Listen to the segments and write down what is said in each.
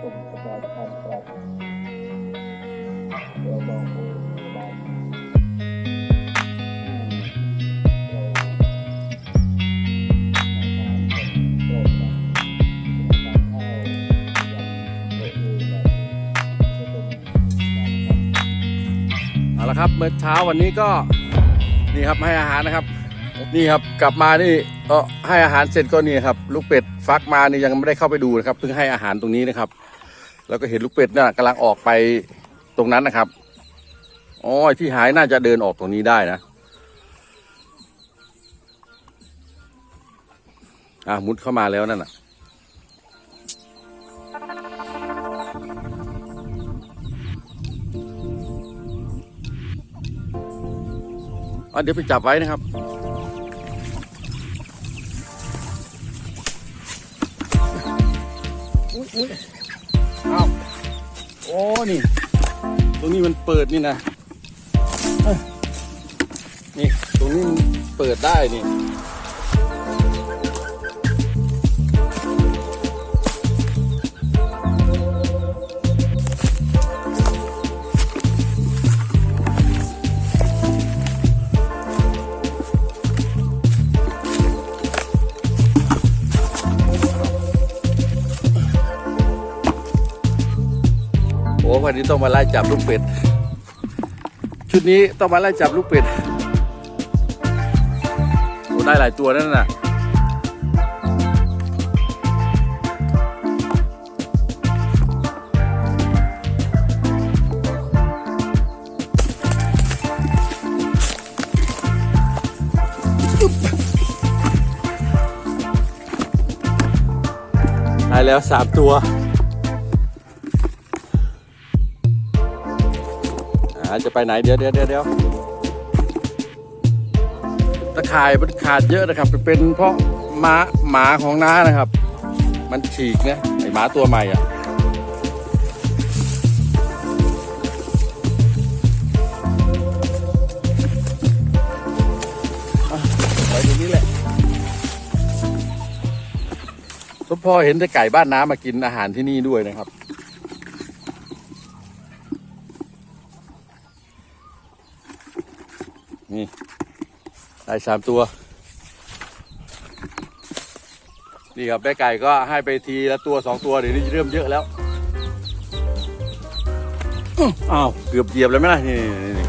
ผมสบายทานครับเดี๋ยวลองบางเราเอาละครับเมื่อเช้าวันนี้ก็นี่ครับให้อาหารนะครับ นี่ครับกลับมานี่เออให้อาหารเสร็จก็นี่ครับ ลูกเป็ดฟักมานี่ยังไม่ได้เข้าไปดูนะครับ เพิ่งให้อาหารตรงนี้นะครับ แล้วก็เห็นลูกเป็ดน่ะกำลังออกไปตรงนั้นนะครับอ๋อที่หายน่าจะเดินออกตรงนี้ได้นะอะมุดเข้ามาแล้วนั่นน่ะอะเดี๋ยวไปจับไว้นะครับ นี่ ตรงนี้มันเปิดนี่นะนี่ ตรงนี้มันเปิดได้นี่ วันนี้ต้องมาไล่จับลูกเป็ด ชุดนี้ต้องมาไล่จับลูกเป็ดโอ้ได้หลายตัวนั่นน่ะได้แล้วสามตัว อาจะไปไหนเดี๋ยวเดี๋ยวเดี๋ยวเดี๋ยวตะข่ายมันขาดเยอะนะครับ เป็นเพราะหมาหมาของน้านะครับ มันฉีกนะไอหมาตัวใหม่อะอะไว้ตรงนี้แหละก็พอเห็นแต่ไก่บ้านน้ามากินอาหารที่นี่ด้วยนะครับ นี่ได้สามตัว นี่ครับแม่ไก่ก็ให้ไปทีละตัวสองตัวเดี๋ยวนี้เริ่มเยอะแล้วอ้าวเกือบเหยียบเลยไหมล่ะนี่นี่นี่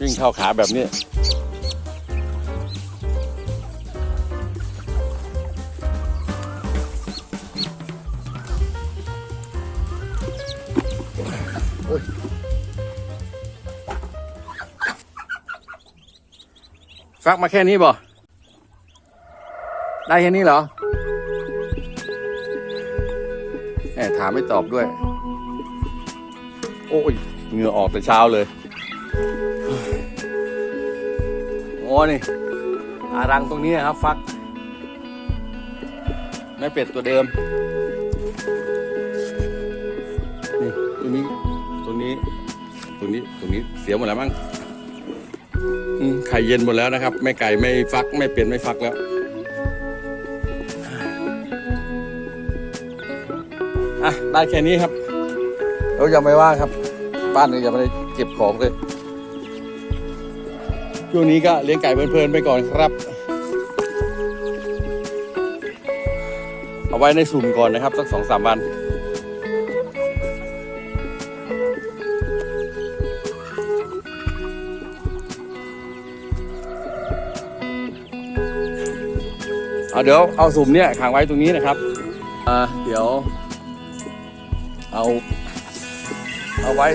วิ่งเข้าขาแบบนี้ ฟักมาแค่นี้บ่ ได้แค่นี้เหรอแหมถามไม่ตอบด้วย โอ้ยเหงื่อออกแต่เช้าเลย โอ้นี่ อารังตรงนี้ครับ ฟักแม่เป็ดตัวเดิม นี่ ตรงนี้ ตรงนี้ ตรงนี้ ตรงนี้ เสียหมดแล้วมั้ง ไข่เย็นหมดแล้วนะครับ แม่ไก่ไม่ฟักไม่เป็นไม่ฟักแล้วอะได้แค่นี้ครับเรายังไม่ว่างครับ บ้านนี้ยังไม่ได้เก็บของเลยช่วงนี้ก็เลี้ยงไก่เพลินๆไปก่อนครับ เอาไว้ในสุ่มก่อนนะครับสักสองสามวัน เอาเดี๋ยวเอาสุ่มเนี่ยขังไว้ตรงนี้นะครับอ่าเดี๋ยว เอา เอาไว้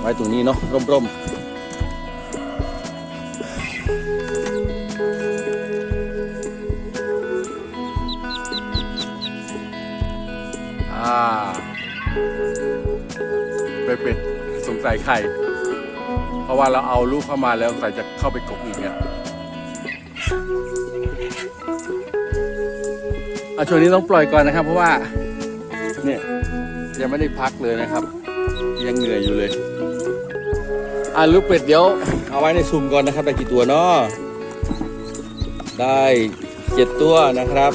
ไว้ตรงนี้เนาะร่มๆอ่าไปเป็ดสงสัยไข่ เพราะว่าเราเอาลูกเข้ามาแล้วใส่จะเข้าไปกบอีกเนี่ยอะช่วงนี้ต้องปล่อยก่อนนะครับ เพราะว่า เนี่ยยังไม่ได้พักเลยนะครับ ยังเหนื่อยอยู่เลยอะลูกเป็ดเดี๋ยวเอาไว้ในซุ่มก่อนนะครับได้กี่ตัวเนาะได้เจ็ดตัวนะครับ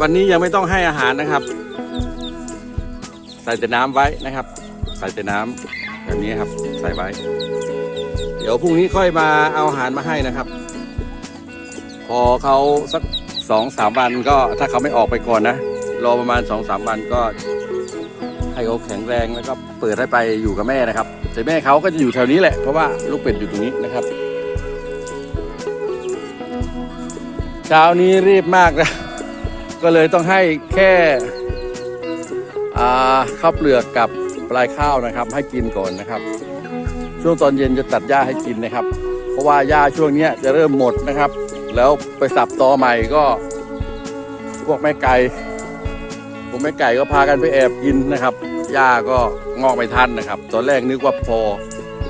วันนี้ยังไม่ต้องให้อาหารนะครับ ใส่แต่น้ำไว้นะครับ ใส่แต่น้ำแบบนี้ครับ ใส่ไว้ เดี๋ยวพรุ่งนี้ค่อยมาเอาอาหารมาให้นะครับ พอเขาสักสองสามวันก็ถ้าเขาไม่ออกไปก่อนนะรอประมาณสองสามวันก็ให้เขาแข็งแรงแล้วก็เปิดให้ไปอยู่กับแม่นะครับ แต่แม่เขาก็จะอยู่แถวนี้แหละเพราะว่าลูกเป็ดอยู่ตรงนี้นะครับ เช้านี้รีบมากนะ ก็เลยต้องให้แค่ข้าวเปลือกกับปลายข้าวนะครับ ให้กินก่อนนะครับ ช่วงตอนเย็นจะตัดหญ้าให้กินนะครับ เพราะว่าหญ้าช่วงนี้จะเริ่มหมดนะครับ แล้วไปสับตอใหม่ก็ พวกแม่ไก่พวกแม่ไก่ก็พากันไปแอบกินนะครับหญ้าก็งอกไม่ทันนะครับ ตอนแรกนึกว่าพอ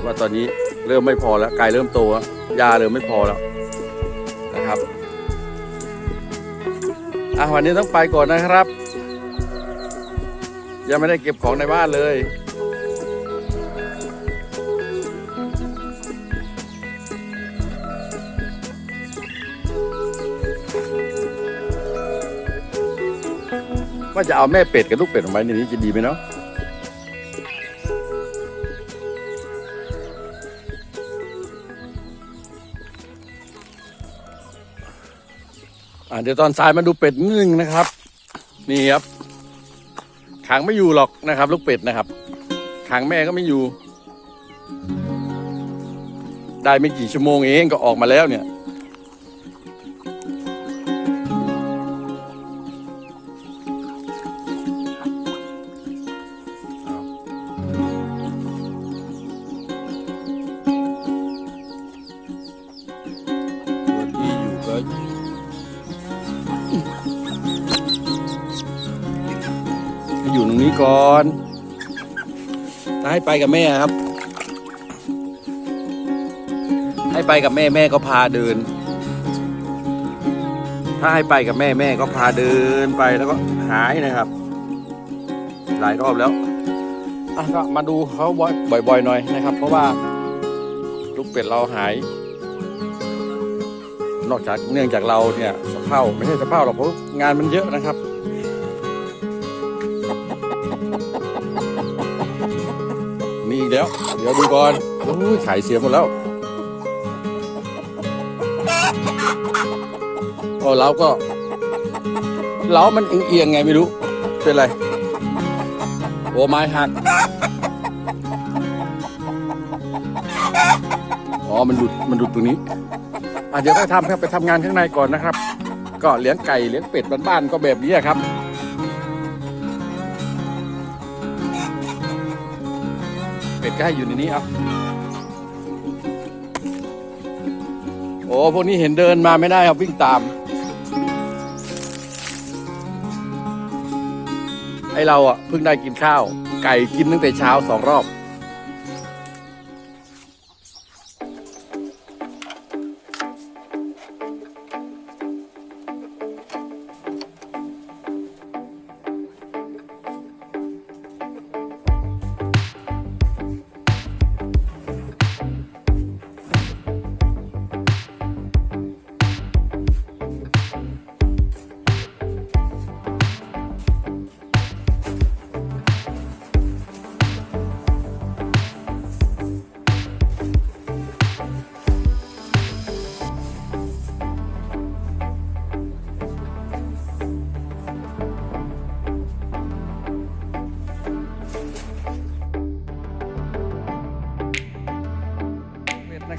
ว่าตอนนี้เริ่มไม่พอแล้วไก่เริ่มโตแล้วหญ้าเริ่มไม่พอแล้วนะครับ อะวันนี้ต้องไปก่อนนะครับ ยังไม่ได้เก็บของในบ้านเลยว่าจะเอาแม่เป็ดกับลูกเป็ดออกมาในนี้จะดีไหมเนาะ อะเดี๋ยวตอนสายมาดูเป็ดนึงนะครับ นี่ครับขังไม่อยู่หรอกนะครับ ลูกเป็ดนะครับขังแม่ก็ไม่อยู่ ได้ไม่กี่ชั่วโมงเองก็ออกมาแล้วเนี่ย ก่อนถ้าให้ไปกับแม่ครับ ให้ไปกับแม่แม่ก็พาเดิน ถ้าให้ไปกับแม่แม่ก็พาเดินไปแล้วก็หายนะครับ หลายรอบแล้วอะก็มาดูเขาบ่อยๆหน่อยนะครับ เพราะว่าลูกเป็ดเราหาย นอกจากเนื่องจากเราเนี่ยสะเพร่าไม่ใช่สะเพร่าหรอกเพราะงานมันเยอะนะครับ มีอีกแล้วเดี๋ยวดูก่อนโอ้ยขายเสียหมดแล้วโอ้เราก็เรามันเอียงๆไงไม่รู้ เป็นไร โอ้ไม้หัก อ๋อ มันหลุด มันหลุดตรงนี้อะเดี๋ยวไปทำครับ ไปทำงานข้างในก่อนนะครับ ก็เลี้ยงไก่เลี้ยงเป็ดบ้านๆก็แบบนี้ครับ เป็ดก็ให้อยู่ในนี้ครับโอ้พวกนี้เห็นเดินมาไม่ได้ครับวิ่งตาม ไอเราอะเพิ่งได้กินข้าว ไก่กินตั้งแต่เช้าสองรอบ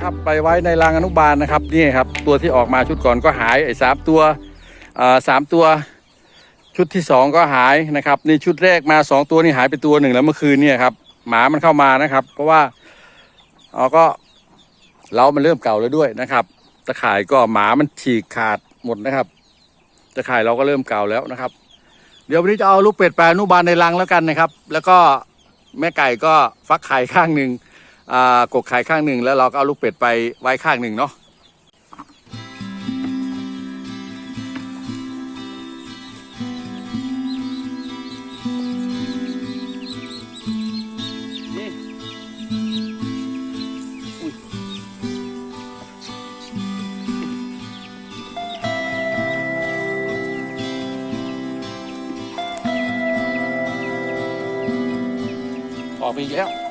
นะครับ ไปไว้ในรางอนุบาลนะครับนี่ครับตัวที่ออกมาชุดก่อนก็หายไอ้สามตัวสามตัวชุดที่สองก็หายนะครับนี่ชุดแรกมาสองตัวนี่หายไปตัวหนึ่งแล้วเมื่อคืนเนี่ยครับหมามันเข้ามานะครับ เพราะว่าเอาก็เรามันเริ่มเก่าแล้วด้วยนะครับตะข่ายก็หมามันฉีกขาดหมดนะครับตะข่ายเราก็เริ่มเก่าแล้วนะครับ เดี๋ยววันนี้จะเอาลูกเป็ดไปอนุบาลในรังแล้วกันนะครับ แล้วก็แม่ไก่ก็ฟักไข่ข้างหนึ่ง กกไข่ข้างหนึ่งแล้วเราก็เอาลูกเป็ดไปไว้ข้างหนึ่งเนาะออกไปอีกแล้ว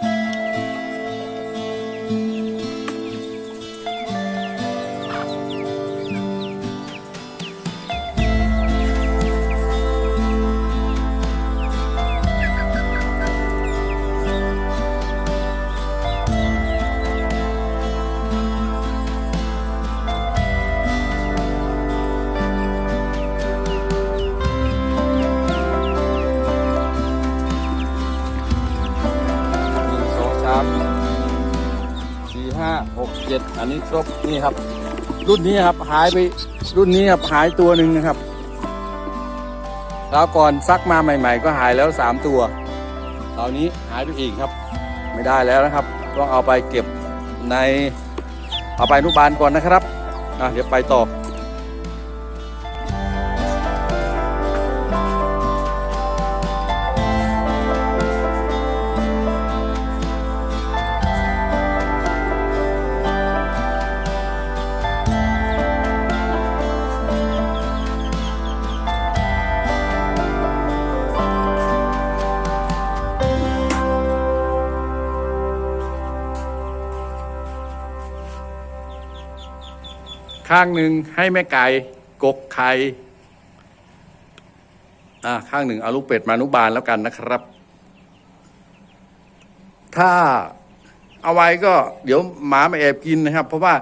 หกเจ็ดอันนี้ครบนี่ครับ รุ่นนี้ครับหายไปรุ่นนี้ครับหายตัวหนึ่งนะครับแล้วก่อนซักมาใหม่ ๆ ก็หายแล้วสามตัวคราวนี้หายไปอีกครับ ไม่ได้แล้วนะครับต้องเอาไปเก็บในเอาไปนุบาลก่อนนะครับอะเดี๋ยวไปต่อ ข้างหนึ่งให้แม่ไก่กกไข่อ่าข้างหนึ่งเอาลูกเป็ดมานุบาลแล้วกันนะครับ ถ้าเอาไว้ก็เดี๋ยวหมามาแอบกินนะครับ เพราะว่า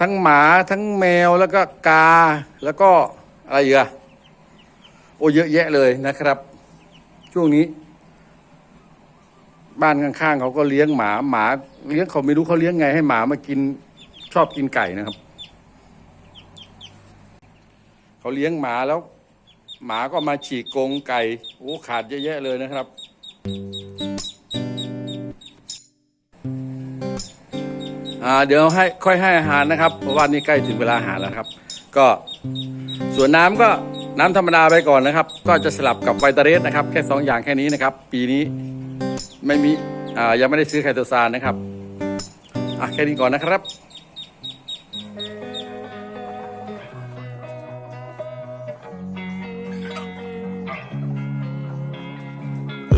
ทั้งหมาทั้งแมวแล้วก็กาแล้วก็อะไรอีกอะโอ้เยอะแยะเลยนะครับ ช่วงนี้ บ้านข้างๆเขาก็เลี้ยงหมาหมาเลี้ยงเขาไม่รู้เขาเลี้ยงไงให้หมามากินชอบกินไก่นะครับ เขาเลี้ยงหมาแล้ว หมาก็มาฉีกกรงไก่โอ้ขาดเยอะแยะเลยนะครับ อ่าเดี๋ยวให้ค่อยให้อาหารนะครับ เพราะว่านี่ใกล้ถึงเวลาอาหารแล้วครับ ก็ส่วนน้ำก็น้ำธรรมดาไปก่อนนะครับ ก็จะสลับกับไวตาเรสนะครับ แค่สองอย่างแค่นี้นะครับ ปีนี้ไม่มีอ่ายังไม่ได้ซื้อไคโตซานนะครับอะแค่นี้ก่อนนะครับ